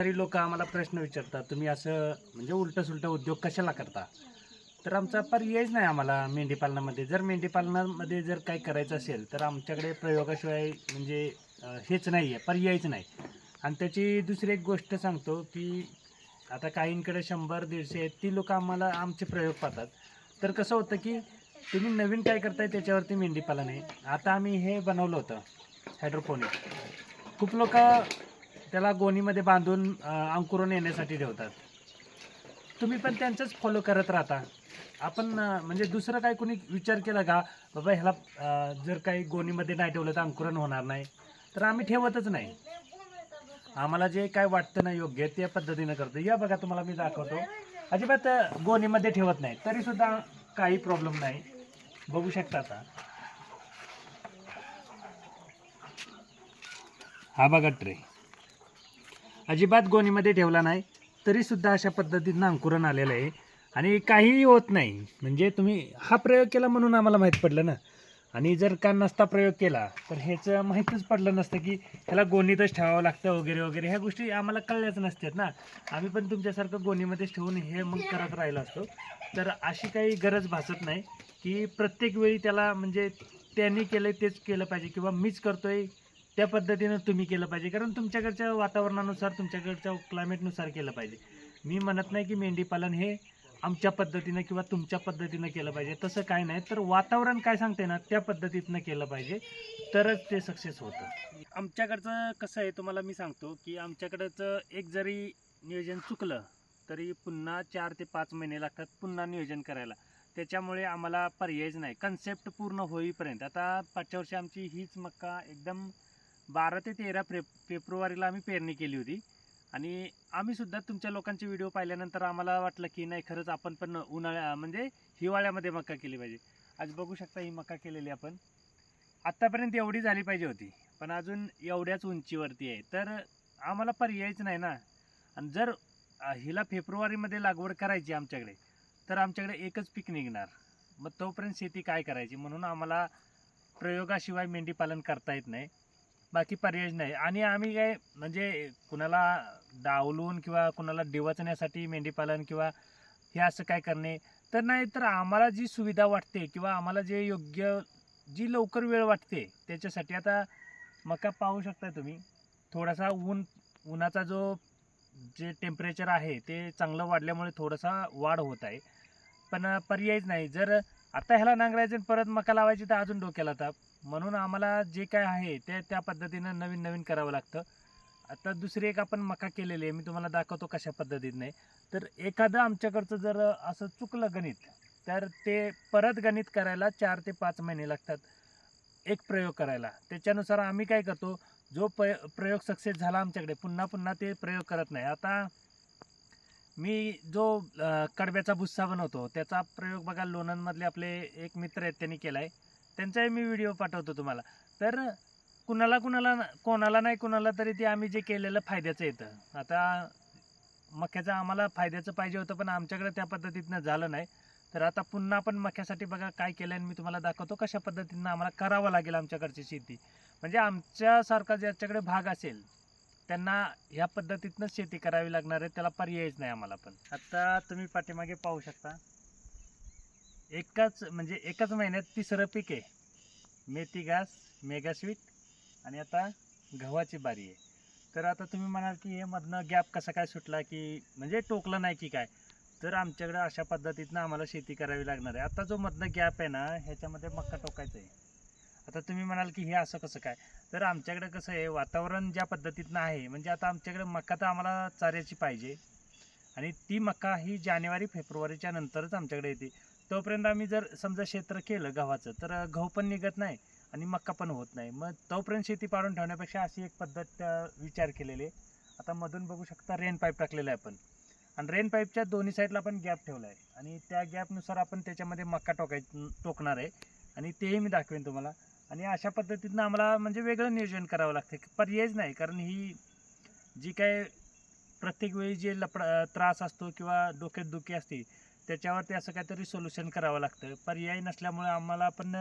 तरी लोक आम्हाला प्रश्न विचारतात तुम्ही असं म्हणजे उलटं सुलटं उद्योग कशाला करता? तर आमचा पर्यायच नाही आम्हाला मेंढीपालनामध्ये. जर मेंढीपालनामध्ये जर काही करायचं असेल तर आमच्याकडे प्रयोगाशिवाय म्हणजे हेच नाही आहे पर्यायच नाही. आणि त्याची दुसरी एक गोष्ट सांगतो की आता काहींकडे शंभर दीडशे आहेत ती लोक आम्हाला आमचे प्रयोग पाहतात. तर कसं होतं की तुम्ही नवीन काय करताय त्याच्यावरती मेंढीपालन आहे. आता आम्ही हे बनवलं होतं हायड्रोपोनिक खूप लोक त्याला गोणीमध्ये बांधून अंकुरून येण्यासाठी ठेवतात. तुम्ही पण त्यांचंच फॉलो करत राहता. आपण म्हणजे दुसरं काय कोणी विचार केला का बाबा ह्याला जर काही गोणीमध्ये नाही ठेवलं तर अंकुरण होणार नाही. तर आम्ही ठेवतच नाही. आम्हाला जे काय वाटतं ना योग्य त्या पद्धतीनं करतो. या बघा तुम्हाला मी दाखवतो. अजिबात गोणीमध्ये ठेवत नाही. तरी सुद्धा काही प्रॉब्लेम नाही. बघू शकता आता. हा बघा ट्रे. अजिबात गोणीमध्ये ठेवला नाही तरीसुद्धा अशा पद्धतीनं अंकुरण आलेलं आहे. आणि काहीही होत नाही. म्हणजे तुम्ही हा प्रयोग केला म्हणून आम्हाला माहीत पडलं ना. आणि जर का नसता प्रयोग केला तर ह्याचं माहीतच पडलं नसतं की ह्याला गोणीतच ठेवावं लागतं वगैरे वगैरे. ह्या गोष्टी आम्हाला कळल्याच नसतात ना. आम्ही पण तुमच्यासारखं गोणीमध्येच ठेवून हे मग करत राहिलो असतो. तर अशी काही गरज भासत नाही की प्रत्येक वेळी त्याला म्हणजे त्यांनी केलं तेच केलं पाहिजे किंवा मीच करतोय त्या पद्धतीनं तुम्ही केलं पाहिजे. कारण तुमच्याकडच्या वातावरणानुसार तुमच्याकडच्या क्लायमेटनुसार केलं पाहिजे. मी म्हणत नाही की मेंढीपालन हे आमच्या पद्धतीनं किंवा तुमच्या पद्धतीनं केलं पाहिजे. तसं काय नाही. तर वातावरण काय सांगते ना त्या पद्धतीतनं केलं पाहिजे. तरच ते सक्सेस होतं. आमच्याकडचं कसं आहे तुम्हाला मी सांगतो की आमच्याकडचं एक जरी नियोजन चुकलं तरी पुन्हा चार ते पाच महिने लागतात पुन्हा नियोजन करायला. त्याच्यामुळे आम्हाला पर्यायच नाही. कन्सेप्ट पूर्ण होईपर्यंत. आता पाचच्या वर्षी आमची हीच मक्का एकदम बारा ते तेरा फे फेब्रुवारीला आम्ही पेरणी केली होती. आणि आम्हीसुद्धा तुमच्या लोकांचे व्हिडिओ पाहिल्यानंतर आम्हाला वाटलं की नाही खरंच आपण पण उन्हाळ्या म्हणजे हिवाळ्यामध्ये मक्का केली पाहिजे. आज बघू शकता ही मक्का केलेली आपण. आत्तापर्यंत एवढी झाली पाहिजे होती पण अजून एवढ्याच उंचीवरती आहे. तर आम्हाला पर्यायच नाही ना. आणि जर हिला फेब्रुवारीमध्ये लागवड करायची आमच्याकडे तर आमच्याकडे एकच पीक निघणार. मग तोपर्यंत शेती काय करायची? म्हणून आम्हाला प्रयोगाशिवाय मेंढीपालन करता येत नाही. बाकी पर्याय नाही. आणि आम्ही काय म्हणजे कुणाला डावलून किंवा कुणाला डिवचण्यासाठी मेंढीपालन किंवा हे असं काय करणे तर नाही तर आम्हाला जी सुविधा वाटते किंवा आम्हाला जे योग्य जी लवकर वेळ वाटते त्याच्यासाठी आता मका पाहू शकता तुम्ही. थोडासा ऊन उन्हाचा जो जे टेम्परेचर आहे ते चांगलं वाढल्यामुळे थोडासा वाढ होत आहे. पण पर्यायच नाही. जर आता ह्याला नांगरायचं परत मका लावायची तर अजून डोक्याला ताप. म्हणून आम्हाला जे काय आहे ते त्या पद्धतीनं नवीन नवीन करावं लागतं. आता दुसरी एक आपण मका केलेली आहे मी तुम्हाला दाखवतो कशा पद्धतीने. तर एखादं आमच्याकडचं जर असं चुकलं गणित तर ते परत गणित करायला चार ते पाच महिने लागतात एक प्रयोग करायला. त्याच्यानुसार आम्ही काय करतो जो प प्रयोग सक्सेस झाला आमच्याकडे पुन्हा पुन्हा ते प्रयोग करत नाही. आता मी जो कडब्याचा भुस्सा बनवतो त्याचा प्रयोग बघा लोणंदमधले आपले एक मित्र आहेत त्यांनी केला आहे त्यांचाही मी व्हिडिओ पाठवतो तुम्हाला. तर कुणाला कुणाला कोणाला नाही कुणाला तरी ते आम्ही जे केलेलं फायद्याचं येतं. आता मक्याचं आम्हाला फायद्याचं पाहिजे होतं पण आमच्याकडे त्या पद्धतीतनं झालं नाही. तर आता पुन्हा आपण मक्यासाठी बघा काय केलं आणि मी तुम्हाला दाखवतो कशा पद्धतीनं आम्हाला करावं लागेल आमच्याकडची शेती. म्हणजे आमच्यासारखा ज्याच्याकडे भाग असेल त्यांना ह्या पद्धतीतनं शेती करावी लागणार आहे त्याला पर्यायच नाही आम्हाला पण. आता तुम्ही पाठीमागे पाहू शकता. एकाच म्हणजे एकाच महिन्यात तिसरं पीक आहे. मेथी घास मेगा स्वीट आणि आता गव्हाची बारी आहे. तर आता तुम्ही म्हणाल की हे मधनं गॅप कसा काय सुटला की म्हणजे टोकलं नाही की काय? तर आमच्याकडे अशा पद्धतीतनं आम्हाला शेती करावी लागणार आहे. आता जो मधनं गॅप आहे ना ह्याच्यामध्ये मक्का टोकायचं आहे. आता तुम्ही म्हणाल की हे असं कसं काय? तर आमच्याकडे कसं आहे वातावरण ज्या पद्धतीतनं आहे म्हणजे आता आमच्याकडे मका तर आम्हाला चाऱ्याची पाहिजे. आणि ती मका ही जानेवारी फेब्रुवारीच्या नंतरच आमच्याकडे येते. तोपर्यंत आम्ही जर समजा क्षेत्र केलं गव्हाचं तर गहू पण निघत नाही आणि मक्का पण होत नाही. मग तोपर्यंत शेती पाडून ठेवण्यापेक्षा अशी एक पद्धत विचार केलेली आहे. आता मधून बघू शकता रेन पाईप टाकलेला आहे आपण. आणि रेन पाईपच्या दोन्ही साईडला आपण गॅप ठेवला आहे आणि त्या गॅपनुसार आपण त्याच्यामध्ये मक्का टोकाय टोकणार आहे. आणि तेही मी दाखवेन तुम्हाला. आणि अशा पद्धतीनं आम्हाला म्हणजे वेगळं नियोजन करावं लागतं पर्यायच नाही कारण ही जी काय प्रत्येक वेळी जे लपड त्रास असतो किंवा डोक्यात दुखी असते त्याच्यावरती असं काहीतरी सोल्युशन करावं लागतं. पर्याय नसल्यामुळे आम्हाला पण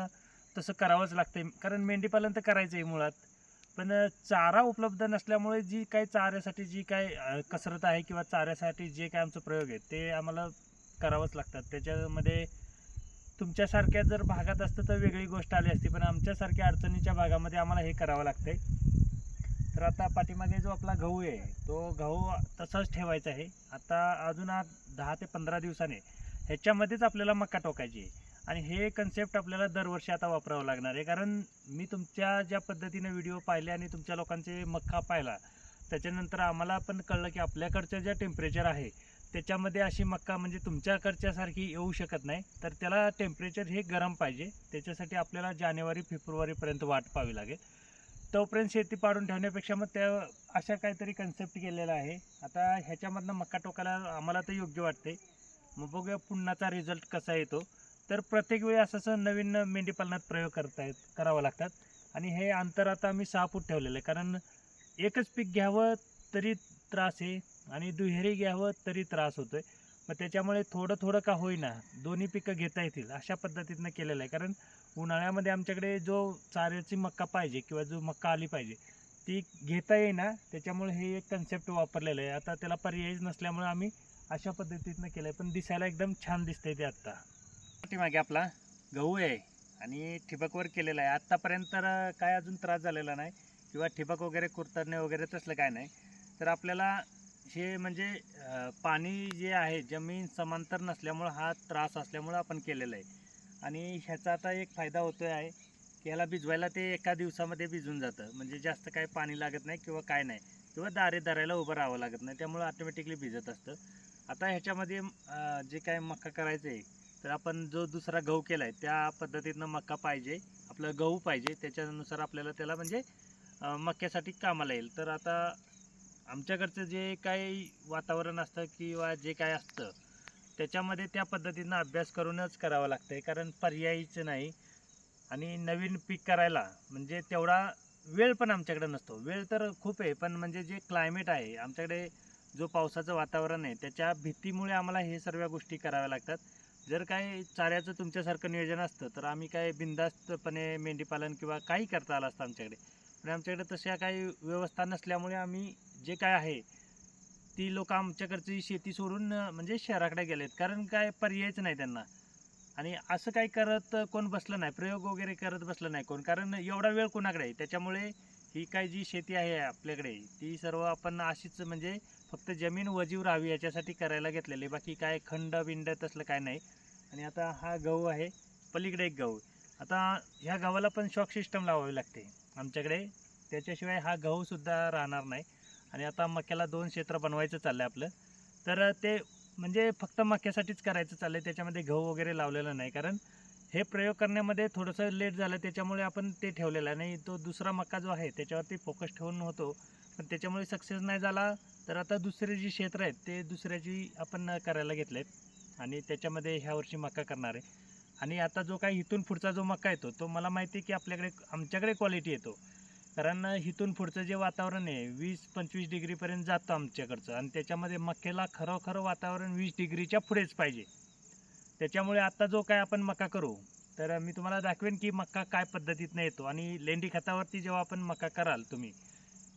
तसं करावंच लागतं कारण मेंढीपालन तर करायचं आहे मुळात. पण चारा उपलब्ध नसल्यामुळे जी काही चाऱ्यासाठी जी काय कसरत आहे किंवा चाऱ्यासाठी जे काय आमचं प्रयोग आहे ते आम्हाला करावंच लागतात. त्याच्यामध्ये तुमच्यासारख्या जर भागात असतं तर वेगळी गोष्ट आली असती पण आमच्यासारख्या अडचणीच्या भागामध्ये आम्हाला हे करावं लागतंय. तर आता पाठीमागे जो आपला गहू आहे तो गहू तसाच ठेवायचा आहे. आता अजून दहा ते पंधरा दिवसाने ह्याच्यामध्येच आपल्याला मका टोकायची आहे. आणि हे कन्सेप्ट आपल्याला दरवर्षी आता वापरावं लागणार आहे. कारण मी तुमच्या ज्या पद्धतीने व्हिडिओ पाहिले आणि तुमच्या लोकांचे मक्का पाहिला त्याच्यानंतर आम्हाला पण कळलं की आपल्याकडचं जे टेम्परेचर आहे त्याच्यामध्ये अशी मक्का म्हणजे तुमच्याकडच्यासारखी येऊ शकत नाही. तर त्याला टेम्परेचर हे गरम पाहिजे. त्याच्यासाठी आपल्याला जानेवारी फेब्रुवारीपर्यंत वाट पाहावी लागेल. तोपर्यंत शेती पाडून ठेवण्यापेक्षा मग त्या अशा काहीतरी कन्सेप्ट केलेला आहे. आता ह्याच्यामधनं मक्का टोकायला आम्हाला तर योग्य वाटते मग बघूया पुन्हाचा रिझल्ट कसा येतो. तर प्रत्येक वेळी असं असं नवीन मेंढीपालनात प्रयोग करतायत करावं लागतात. आणि हे अंतर आता आम्ही सहा फूट ठेवलेलं आहे. कारण एकच पीक घ्यावं तरी त्रास आहे आणि दुहेरी घ्यावं तरी त्रास होतो आहे मग त्याच्यामुळे थोडं थोडं का होईना दोन्ही पिकं घेता येतील अशा पद्धतीनं केलेलं आहे. कारण उन्हाळ्यामध्ये आमच्याकडे जो चाऱ्याची मक्का पाहिजे किंवा जो मक्का आली पाहिजे ती घेता येईना. त्याच्यामुळे हे एक कन्सेप्ट वापरलेलं आहे. आता त्याला पर्यायच नसल्यामुळे आम्ही अशा पद्धतीनं केलं आहे पण दिसायला एकदम छान दिसतंय ते आत्ता. पाठीमागे आपला गहू आहे आणि ठिबकवर केलेला आहे. आत्तापर्यंत तर काय अजून त्रास झालेला नाही. किंवा ठिबक वगैरे कुरतरणे वगैरे तसलं काय नाही. तर आपल्याला हे म्हणजे पाणी जे आहे जमीन समांतर नसल्यामुळं हा त्रास असल्यामुळं आपण केलेला आहे. आणि ह्याचा आता एक फायदा होतो आहे की ह्याला भिजवायला ते एका दिवसामध्ये भिजून जातं. म्हणजे जास्त काय पाणी लागत नाही किंवा काय नाही. किंवा दारे दारायला उभं राहावं लागत नाही. त्यामुळं ऑटोमॅटिकली भिजत असतं. आता ह्याच्यामध्ये जे काय मक्का करायचं आहे तर आपण जो दुसरा गहू केला आहे त्या पद्धतीनं मक्का पाहिजे. आपलं गहू पाहिजे. त्याच्यानुसार आपल्याला त्याला म्हणजे मक्यासाठी कामाला येईल. तर आता आमच्याकडचं जे काही वातावरण असतं किंवा जे काय असतं त्याच्यामध्ये त्या पद्धतीनं अभ्यास करूनच करावं लागतं आहे कारण पर्यायीचं नाही. आणि नवीन पीक करायला म्हणजे तेवढा वेळ पण आमच्याकडे नसतो. वेळ तर खूप आहे पण म्हणजे जे क्लायमेट आहे आमच्याकडे जो पावसाचं वातावरण आहे त्याच्या भीतीमुळे आम्हाला हे सर्व गोष्टी कराव्या लागतात. जर काय चाऱ्याचं तुमच्यासारखं नियोजन असतं तर आम्ही काय बिंदास्तपणे मेंढीपालन किंवा काही करता आलं असतं आमच्याकडे. पण आमच्याकडे तशा काही व्यवस्था नसल्यामुळे आम्ही जे काय आहे ती लोक आमच्याकडची शेती सोडून म्हणजे शहराकडे गेलेत. कारण काय पर्यायच नाही त्यांना. आणि असं काही करत कोण बसलं नाही प्रयोग वगैरे करत बसलं नाही कोण. कारण एवढा वेळ कोणाकडे आहे? त्याच्यामुळे ही काय जी शेती आहे आपल्याकडे ती सर्व आपण अशीच म्हणजे फक्त जमीन वजीव राहावी याच्यासाठी करायला घेतलेली बाकी काय खंड बिंड तसलं काय नाही. आणि आता हा गहू आहे पलीकडे एक गहू. आता ह्या गव्हाला पण शॉक सिस्टम लावावी लागते आमच्याकडे. त्याच्याशिवाय हा गहूसुद्धा राहणार नाही. आणि आता मक्याला दोन क्षेत्र बनवायचं चाललं आहे आपलं. तर ते म्हणजे फक्त मक्यासाठीच करायचं चाललं आहे त्याच्यामध्ये गहू वगैरे लावलेलं नाही. कारण हे प्रयोग करण्यामध्ये थोडंसं लेट झालं त्याच्यामुळे आपण ते ठेवलेलं आहे. नाही तो दुसरा मक्का जो आहे त्याच्यावरती फोकस ठेवून होतो. पण त्याच्यामुळे सक्सेस नाही झाला. तर आता दुसरे जी क्षेत्र आहेत ते दुसऱ्याची आपण करायला घेतले आहेत आणि त्याच्यामध्ये ह्या वर्षी मक्का करणार आहे. आणि आता जो काही इथून पुढचा जो मक्का येतो तो मला माहिती आहे की आपल्याकडे आमच्याकडे क्वालिटी येतो. कारण इथून पुढचं जे वातावरण आहे वीस पंचवीस डिग्रीपर्यंत जातं आमच्याकडचं. आणि त्याच्यामध्ये मक्याला खरोखर वातावरण वीस डिग्रीच्या पुढेच पाहिजे. त्याच्यामुळे आत्ता जो काय आपण मका करू तर मी तुम्हाला दाखवेन की मक्का काय पद्धतीतनं येतो. आणि लेंडी खतावरती जेव्हा आपण मका कराल तुम्ही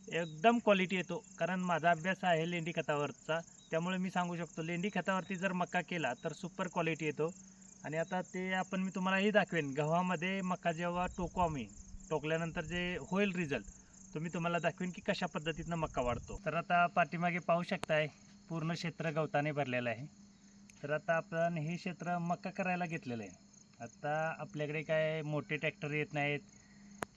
एकदम क्वालिटी येतो. कारण माझा अभ्यास आहे लेंडी खतावरचा. त्यामुळे मी सांगू शकतो लेंडी खतावरती जर मका केला तर सुपर क्वालिटी येतो. आणि आता ते आपण मी तुम्हालाही दाखवेन. गव्हामध्ये मका जेव्हा टोकू आम्ही टोकल्यानंतर जे होईल रिझल्ट तो मी तुम्हाला दाखवीन की कशा पद्धतीनं मका वाढतो. तर आता पाठीमागे पाहू शकताय पूर्ण क्षेत्र गवताने भरलेलं आहे. तर आता आपण हे क्षेत्र मका करायला घेतलेलं आहे. आता आपल्याकडे काय मोठे ट्रॅक्टर येत नाहीत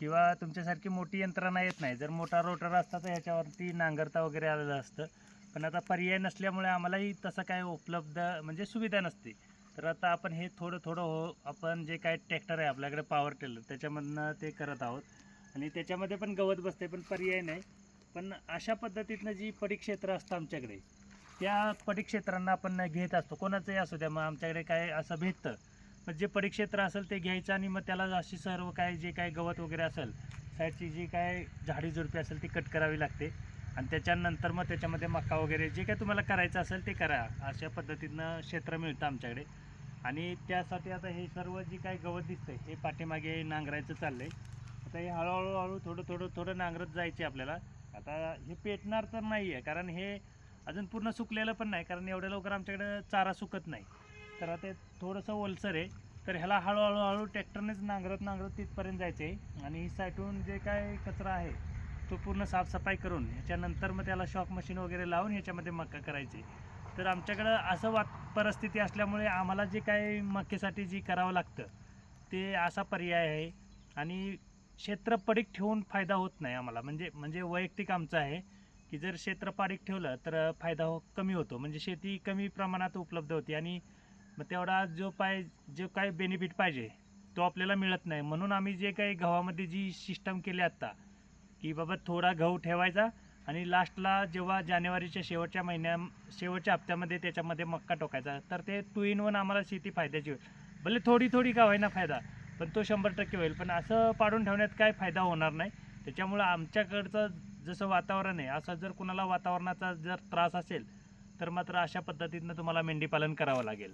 किंवा तुमच्यासारखी मोठी यंत्रणा येत नाही. जर मोठा रोटर असता तर ह्याच्यावरती नांगरता वगैरे आलेलं असतं. पण आता पर्याय नसल्यामुळे आम्हालाही तसं काय उपलब्ध म्हणजे सुविधा नसते. तर आता आपण हे थोडं थोडं हो आपण जे काय ट्रॅक्टर आहे आपल्याकडे पॉवर टेलर त्याच्यामधनं ते करत आहोत. आणि त्याच्यामध्ये पण गवत बसते पण पर्याय नाही. पण अशा पद्धतीतनं जी परिक्षेत्र असतं आमच्याकडे त्या परिक्षेत्रांना आपण घेत असतो. कोणाचंही असू द्या मग आमच्याकडे काय असं भेटतं. मग जे परिक्षेत्र असेल ते घ्यायचं आणि मग त्याला अशी सर्व काय जे काय गवत वगैरे असेल साईडची जी काय झाडी झुडपी असेल ती कट करावी लागते. आणि त्याच्यानंतर मग त्याच्यामध्ये मका वगैरे जे काय तुम्हाला करायचं असेल ते करा. अशा पद्धतीनं क्षेत्र मिळतं आमच्याकडे. आणि त्यासाठी आता हे सर्व जी काय गवत दिसतंय हे पाठीमागे नांगरायचं चाललंय. आता हे हळूहळू हळू थोडं थोडं थोडं नांगरत जायचे आपल्याला. आता हे पेटणार तर नाही आहे कारण हे अजून पूर्ण सुकलेलं पण नाही कारण एवढ्या लवकर आमच्याकडे चारा सुकत नाही. तर आता ते थोडंसं ओलसर आहे. तर ह्याला हळूहळू हळू ट्रॅक्टरनेच नांगरत नांगरत तिथपर्यंत जायचं आहे आणि ही साईटून जे काय कचरा आहे तो पूर्ण साफसफाई करून ह्याच्यानंतर मग त्याला शॉक मशीन वगैरे लावून ह्याच्यामध्ये मक्का करायची. तर आमच्याकडं असं वात परिस्थिती असल्यामुळे आम्हाला जे काय मक्केसाठी जी करावं लागतं ते असा पर्याय आहे. आणि क्षेत्र पडीक ठेवून फायदा होत नाही आम्हाला. म्हणजे म्हणजे वैयक्तिक आमचं आहे की जर क्षेत्र पाडीक ठेवलं तर फायदा हो कमी होतो. म्हणजे शेती कमी प्रमाणात उपलब्ध होती. आणि मग तेवढा जो पाय जो काय बेनिफिट पाहिजे तो आपल्याला मिळत नाही. म्हणून आम्ही जे काही गव्हामध्ये जी सिस्टम केली आत्ता की बाबा थोडा गहू ठेवायचा आणि लास्टला जेव्हा जानेवारीच्या शेवटच्या महिन्या शेवटच्या हप्त्यामध्ये त्याच्यामध्ये मक्का टोकायचा तर ते टू इन वन आम्हाला शेती फायद्याची होईल. भले थोडी थोडी का होईना फायदा पण तो शंभर टक्के होईल. पण असं पाडून ठेवण्यात काय फायदा होणार नाही. त्याच्यामुळं आमच्याकडचं जसं वातावरण आहे असं जर कुणाला वातावरणाचा जर त्रास असेल तर मात्र अशा पद्धतीनं तुम्हाला मेंढीपालन करावं लागेल.